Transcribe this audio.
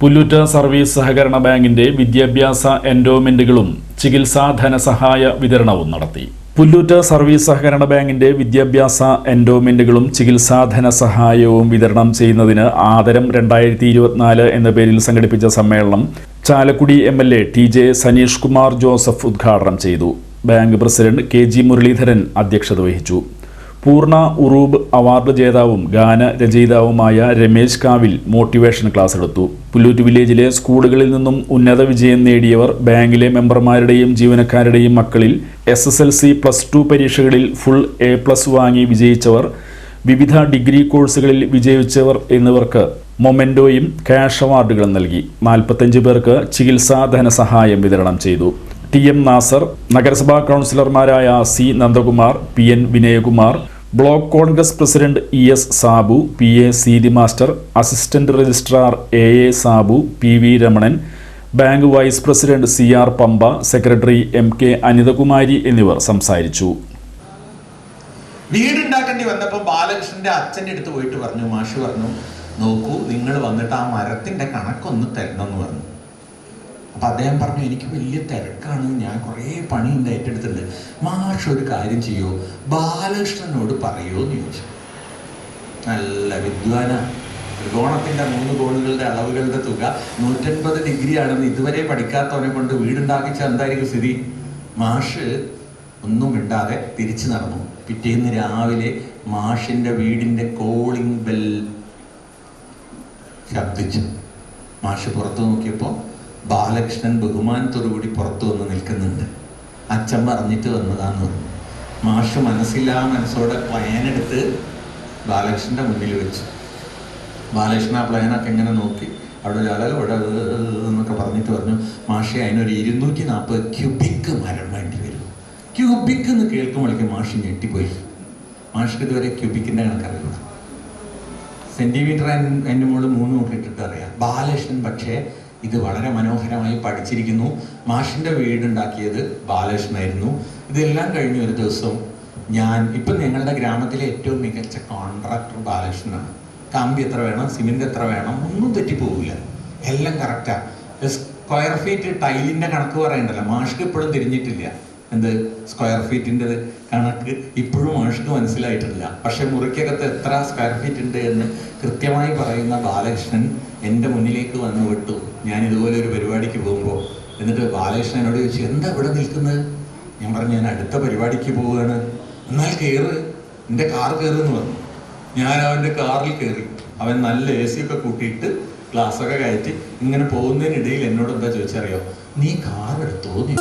Pullut service സഹകരണ ബാങ്കിന്റെ വിദ്യാഭ്യാസ എൻഡോമെന്റുകളും ചികിത്സാ ധനസഹായ വിതരണവും നടത്തി. പുല്ലൂറ്റ സർവീസ് സഹകരണ ബാങ്കിന്റെ വിദ്യാഭ്യാസ എൻഡോമെന്റുകളും ചികിത്സാ ധനസഹായവും വിതരണം ചെയ്യുന്നതിന് ആദരം രണ്ടായിരത്തി ഇരുപത്തിനാല് എന്ന പേരിൽ സംഘടിപ്പിച്ച സമ്മേളനം Chalakudy M L A T J Saneesh Kumar Joseph ഉദ്ഘാടനം ചെയ്തു. Bank president K G Muraleedharan അധ്യക്ഷത വഹിച്ചു. പൂർണ ഉറൂബ് അവാർഡ് ജേതാവും ഗാന രചയിതാവുമായ രമേശ് കാവിൽ മോട്ടിവേഷൻ ക്ലാസ് എടുത്തു. പുല്ലൂറ്റ് വില്ലേജിലെ സ്കൂളുകളിൽ നിന്നും ഉന്നത വിജയം നേടിയവർ ബാങ്കിലെ മെമ്പർമാരുടെയും ജീവനക്കാരുടെയും മക്കളിൽ S S L C plus two പരീക്ഷകളിൽ ഫുൾ എ പ്ലസ് വാങ്ങി വിജയിച്ചവർ വിവിധ ഡിഗ്രി കോഴ്സുകളിൽ വിജയിച്ചവർ എന്നിവർക്ക് മൊമെന്റോയും ക്യാഷ് അവാർഡുകളും നൽകി. നാൽപ്പത്തഞ്ച് പേർക്ക് ചികിത്സാ ധനസഹായം വിതരണം ചെയ്തു. ടി എം നാസർ നഗരസഭാ കൗൺസിലർമാരായ C Nandakumar P N Vinayakumar block Congress president E S Sabu P A Seethi master assistant registrar A A Sabu P V Ramanan bank vice president C R Pampa secretary M K Anithakumari എന്നിവർ സംസാരിച്ചു. വീടുണ്ടാക്കേണ്ടി വന്നപ്പോൾ ബാലകൃഷ്ണന്റെ അച്ഛന്റെ അടുത്ത് പോയിട്ട് പറഞ്ഞു മാഷ് പറഞ്ഞു നോക്കൂ നിങ്ങൾ വന്നിട്ട് ആ മരത്തിന്റെ കണക്കൊന്ന് തരണം എന്ന് പറഞ്ഞു. അപ്പൊ അദ്ദേഹം പറഞ്ഞു എനിക്ക് വലിയ തിരക്കാണ്. ഞാൻ കുറേ പണി ഉണ്ട് ഏറ്റെടുത്തിട്ടുണ്ട് മാഷ് ഒരു കാര്യം ചെയ്യോ? ബാലകൃഷ്ണനോട് പറയോ? എന്ന് ചോദിച്ചു. നല്ല വിദ്വാന. ത്രികോണത്തിന്റെ മൂന്ന് കോണുകളുടെ അളവുകളുടെ തുക നൂറ്റൻപത് ഡിഗ്രിയാണെന്ന് ഇതുവരെ പഠിക്കാത്തവനെ കൊണ്ട് വീടുണ്ടാക്കിച്ച എന്തായിരിക്കും സ്ഥിതി? മാഷ് ഒന്നും ഇണ്ടാതെ തിരിച്ചു നടന്നു. പിറ്റേന്ന് രാവിലെ മാഷിന്റെ വീടിന്റെ കോളിംഗ് ബെൽ ശബ്ദിച്ചു. മാഷ് പുറത്തു നോക്കിയപ്പോൾ ബാലകൃഷ്ണൻ ബഹുമാനത്തോടുകൂടി പുറത്തു വന്ന് നിൽക്കുന്നുണ്ട്. അച്ഛൻ പറഞ്ഞിട്ട് വന്നതാന്ന് പറഞ്ഞു. മാഷ് മനസ്സില്ലാ മനസ്സോടെ പ്ലാനെടുത്ത് ബാലകൃഷ്ണന്റെ മുന്നിൽ വെച്ചു. ബാലകൃഷ്ണൻ ആ പ്ലാനൊക്കെ എങ്ങനെ നോക്കി? അവിടെ ഒരാൾ ഇവിടെ എന്നൊക്കെ പറഞ്ഞിട്ട് പറഞ്ഞു മാഷെ അതിനൊരു ഇരുന്നൂറ്റി നാൽപ്പത് ക്യൂബിക്ക് മരം വേണ്ടി വരും. ക്യൂബിക്ക് എന്ന് കേൾക്കുമ്പോഴേക്കും മാഷ് ഞെട്ടിപ്പോയി. മാഷ്ക്ക് ഇതുവരെ ക്യൂബിക്കിന്റെ കണക്കറിയില്ല. സെന്റിമീറ്റർ അതിന് മുകളിൽ മൂന്ന് നോക്കിയിട്ടിട്ട് അറിയാം. ബാലകൃഷ്ണൻ പക്ഷേ ഇത് വളരെ മനോഹരമായി പഠിച്ചിരിക്കുന്നു. മാഷിന്റെ വീടുണ്ടാക്കിയത് ബാലകൃഷ്ണനായിരുന്നു. ഇതെല്ലാം കഴിഞ്ഞ ഒരു ദിവസം ഞാൻ ഇപ്പം ഞങ്ങളുടെ ഗ്രാമത്തിലെ ഏറ്റവും മികച്ച കോൺട്രാക്ടർ ബാലകൃഷ്ണനാണ്. കമ്പി എത്ര വേണം സിമെന്റ് എത്ര വേണം ഒന്നും തെറ്റിപ്പോകില്ല എല്ലാം കറക്റ്റാണ് സ്ക്വയർ ഫീറ്റ് ടൈലിന്റെ കണക്ക് പറയണ്ടല്ലോ. മാഷ്ക്ക് ഇപ്പോഴും തിരിഞ്ഞിട്ടില്ല. എന്ത് സ്ക്വയർ ഫീറ്റിന്റെ കണക്ക് ഇപ്പോഴും മനുഷ്യർക്ക് മനസ്സിലായിട്ടില്ല. പക്ഷെ മുറിക്കകത്ത് എത്ര സ്ക്വയർ ഫീറ്റ് ഉണ്ട് എന്ന് കൃത്യമായി പറയുന്ന ബാലകൃഷ്ണൻ എന്റെ മുന്നിലേക്ക് വന്ന് വിട്ടു. ഞാൻ ഇതുപോലെ ഒരു പരിപാടിക്ക് പോകുമ്പോൾ എന്നിട്ട് ബാലകൃഷ്ണൻ എന്നോട് ചോദിച്ചു എന്താ ഇവിടെ നിൽക്കുന്നത് ഞാൻ പറഞ്ഞു ഞാൻ അടുത്ത പരിപാടിക്ക് പോവുകയാണ് എന്നാൽ കയറ് എന്റെ കാർ കയറുമെന്ന് പറഞ്ഞു. ഞാൻ അവന്റെ കാറിൽ കയറി അവൻ നല്ല എ സി ഒക്കെ കൂട്ടിയിട്ട് ഗ്ലാസ്സൊക്കെ കയറ്റി ഇങ്ങനെ പോകുന്നതിനിടയിൽ എന്നോട് എന്താ ചോദിച്ചറിയോ? നീ കാർ എടുത്തോ നീ